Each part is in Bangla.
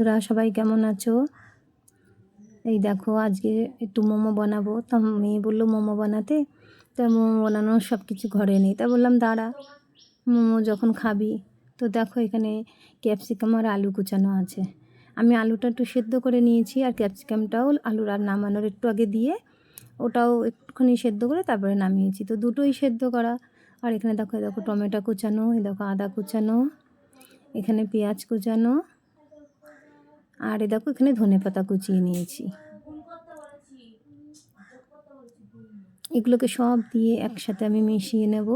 তোরা সবাই কেমন আছো? এই দেখো, আজকে একটু মোমো বানাবো। তা মেয়ে বলল, মোমো বানাতে? তা মোমো বানানোর সব কিছু ঘরে নেই। তা বললাম, দাঁড়া, মোমো যখন খাবি। তো দেখো, এখানে ক্যাপসিকাম আর আলু কুচানো আছে। আমি আলুটা একটু সেদ্ধ করে নিয়েছি, আর ক্যাপসিকামটাও আলুর আর নামানোর একটু আগে দিয়ে ওটাও একটুখানি সেদ্ধ করে তারপরে নামিয়েছি। তো দুটোই সেদ্ধ করা। আর এখানে দেখো দেখো টমেটো কুচানো এই দেখো আদা কুচানো, এখানে পেঁয়াজ কুচানো আর এ দেখো এখানে ধনে পাতা কুচিয়ে নিয়েছি। এগুলোকে সব দিয়ে একসাথে আমি মিশিয়ে নেব।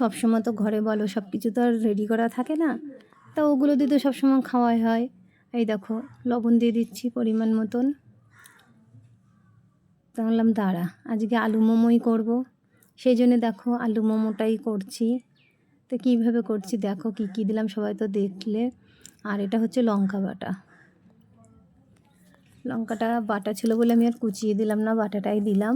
সবসময় তো ঘরে বলো, সব কিছু তো আর রেডি করা থাকে না। তা ওগুলো দিয়ে তো সবসময় খাওয়াই হয়। এই দেখো, লবণ দিয়ে দিচ্ছি পরিমাণ মতন। তা বললাম, দাঁড়া, আজকে আলু মোমোই করব। সেই জন্য দেখো আলু মোমোটাই করছি। তো কীভাবে করছি দেখো, কী কী দিলাম সবাই তো দেখলে। আর এটা হচ্ছে লঙ্কা বাটা। লঙ্কাটা বাটা ছিল বলে আমি আর কুচিয়ে দিলাম না, বাটাটাই দিলাম।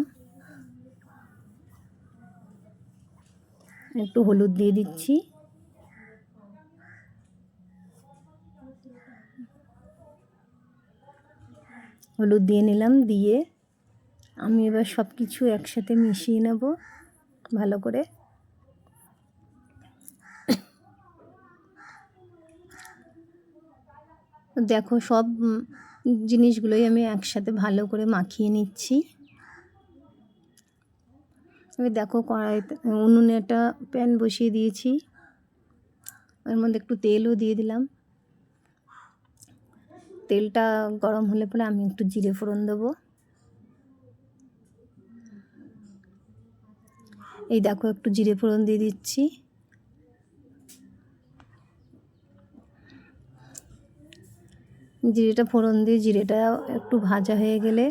একটু হলুদ দিয়ে দিচ্ছি। হলুদ দিয়ে নিলাম, দিয়ে আমি এবার সব কিছু একসাথে মিশিয়ে নেব ভালো করে। দেখো সব জিনিসগুলোই আমি একসাথে ভালো করে মাখিয়ে নিচ্ছি। এবার দেখো কড়াইতে উনুনে একটা প্যান বসিয়ে দিয়েছি। ওর মধ্যে একটু তেলও দিয়ে দিলাম। তেলটা গরম হলে পরে আমি একটু জিরে ফোড়ন দেবো। এই দেখো একটু জিরে ফোড়ন দিয়ে দিচ্ছি। জিরেটা ফোড়ন দিয়ে জিরেটা একটু ভাজা হয়ে গেলে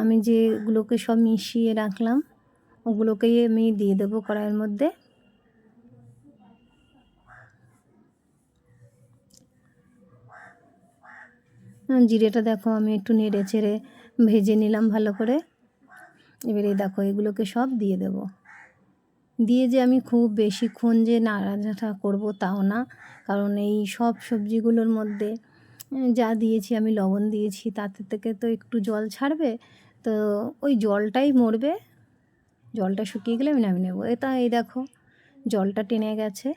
আমি যেগুলোকে সব মিশিয়ে রাখলাম, ওগুলোকেই আমি দিয়ে দেবো কড়াইয়ের মধ্যে। জিরেটা দেখো আমি একটু নেড়ে চেড়ে ভেজে নিলাম ভালো করে। এবারে দেখো এগুলোকে সব দিয়ে দেব। দিয়ে যে আমি খুব বেশিক্ষণ যে নাড়াচাড়া করব তাও না, কারণ এই সব সবজিগুলোর মধ্যে যা দিয়েছি, আমি লবণ দিয়েছি, তাতে থেকে তো একটু জল ছাড়বে, তো ওই জলটাই মরবে। জলটা শুকিয়ে গেলে আমি নামিয়ে নেব। এটা এই দেখো, জলটা টেনে গেছে।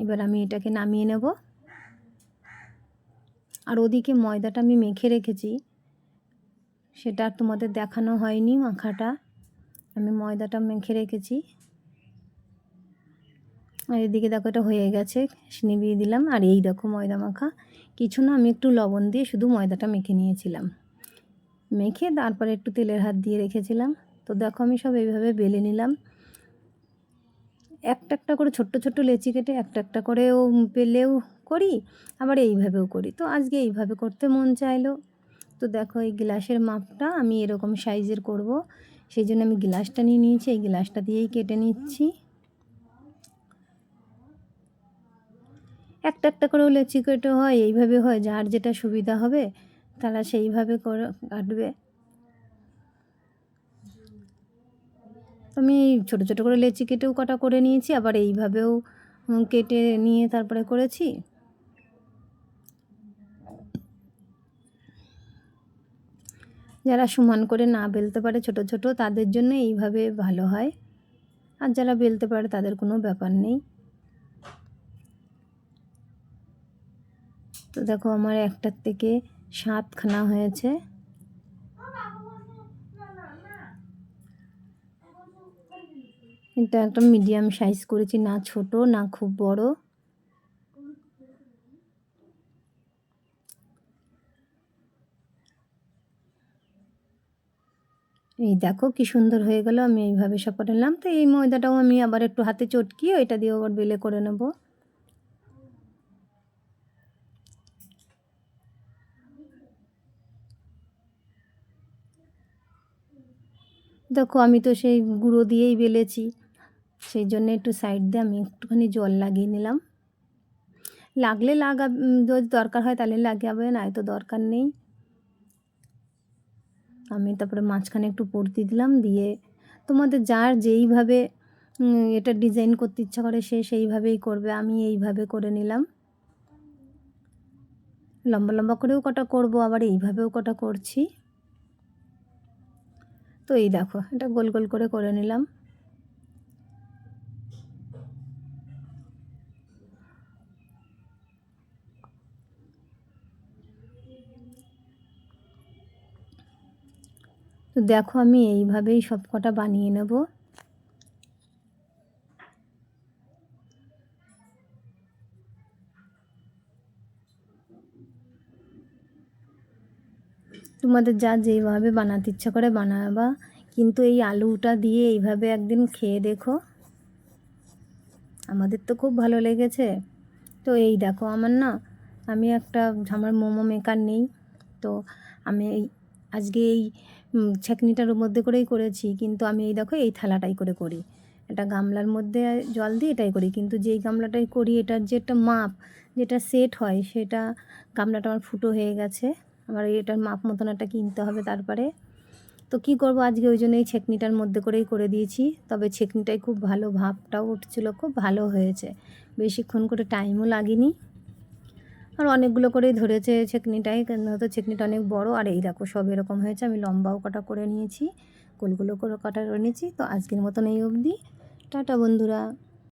এবার আমি এটাকে নামিয়ে নেব। আর ওদিকে ময়দাটা আমি মেখে রেখেছি। সেটা আর তোমাদের দেখানো হয়নি মাখাটা। আমি ময়দাটা মেখে রেখেছি। আর এদিকে দেখো, এটা হয়ে গেছে, নিভিয়ে দিলাম। আর এই দেখো ময়দা মাখা। কিছু না, আমি একটু লবণ দিয়ে শুধু ময়দাটা মেখে নিয়েছিলাম। মেখে তারপরে একটু তেলের হাত দিয়ে রেখেছিলাম। তো দেখো আমি সব এইভাবে বেলে নিলাম। একটা একটা করে ছোট্ট ছোট্ট লেচি কেটে একটা একটা করেও পেলেও করি, আবার এইভাবেও করি। তো আজকে এইভাবে করতে মন চাইলো। তো দেখো এই গ্লাসের মাপটা আমি এরকম সাইজের করব। সেই জন্য আমি গ্লাসটা নিয়ে নিয়েছি, এই গ্লাসটা দিয়েই কেটে নিচ্ছি। একটা একটা করেও লেচি কেটে হয়, এইভাবে হয়, যার যেটা সুবিধা হবে তারা সেইভাবে করে কাটবে। আমি ছোট ছোট করে লেচি কেটেও কাটা করে নিয়েছি, আবার এইভাবেও কেটে নিয়ে তারপরে করেছি। যারা সমান করে না বেলতে পারে ছোট ছোট, তাদের জন্য এইভাবে ভালো হয়। আর যারা বেলতে পারে তাদের কোনো ব্যাপার নেই। তো দেখো আমার একটার থেকে সাতখানা হয়েছে। এটা একটা মিডিয়াম সাইজ করেছি, না ছোট, না খুব বড়। এই দেখো কি সুন্দর হয়ে গেল, আমি এইভাবে সব করে নিলাম। তো এই ময়দাটাও আমি আবার একটু হাতে চটকিয়ে এটা দিয়ে আবার বেলে করে নেব। দেখো, আমি তো সেই গুঁড়ো দিয়েই বেলেছি। সেই জন্য একটু সাইড দিয়ে আমি একটুখানি জল লাগিয়ে নিলাম। লাগলে লাগা যদি দরকার হয় তাহলে লাগাবে না তো দরকার নেই। আমি তারপরে মাঝখানে একটু পড়তি দিলাম, দিয়ে তোমাদের যার যেইভাবে এটা ডিজাইন করতে ইচ্ছা করে সে সেইভাবেই করবে, আমি এইভাবে করে নিলাম। লম্বা লম্বা করেও কটা করব, আবার এইভাবেও কটা করছি। তো এই দেখো, এটা গোল গোল করে করে নিলাম। তো দেখো আমি এইভাবেই সব কটা বানিয়ে নেব। তোমাদের যা যেইভাবে বানাতে ইচ্ছা করে বানাবা। কিন্তু এই আলুটা দিয়ে এইভাবে একদিন খেয়ে দেখো। আমাদের তো খুব ভালো লেগেছে। তো এই দেখো আমার না, আমি একটা, আমার মোমো মেকার নেই। তো আমি এই, আজকে এই ছাঁকনিটার মধ্যে করেই করেছি। কিন্তু আমি এই দেখো এই থালাটাই করে করি। এটা গামলার মধ্যে জল দিয়ে এটাই করি। কিন্তু যেই গামলাটাই করি, এটার যে একটা মাপ, যেটা সেট হয়, সেটা গামলাটা আমার ফুটো হয়ে গেছে। আমার এটার মাপ মতন একটা কিনতে হবে তারপরে। তো কি করব? আজকে ওই জন্য এই ছেকনিটার মধ্যে করেই করে দিয়েছি। তবে ছেকনিটাই খুব ভালো ভাবটাও উঠছিল, খুব ভালো হয়েছে। বেশিক্ষণ করে টাইমও লাগেনি। আর অনেকগুলো করেই ধরেছে ছেকনিটাই কেন হয়তো ছেকনিটা অনেক বড়। আর এই দেখো, সব এরকম হয়েছে। আমি লম্বাও কটা করে নিয়েছি গোলগুলো করে কাটা করে নিয়েছি। তো আজকের মতন এই অবধি। টাটা বন্ধুরা।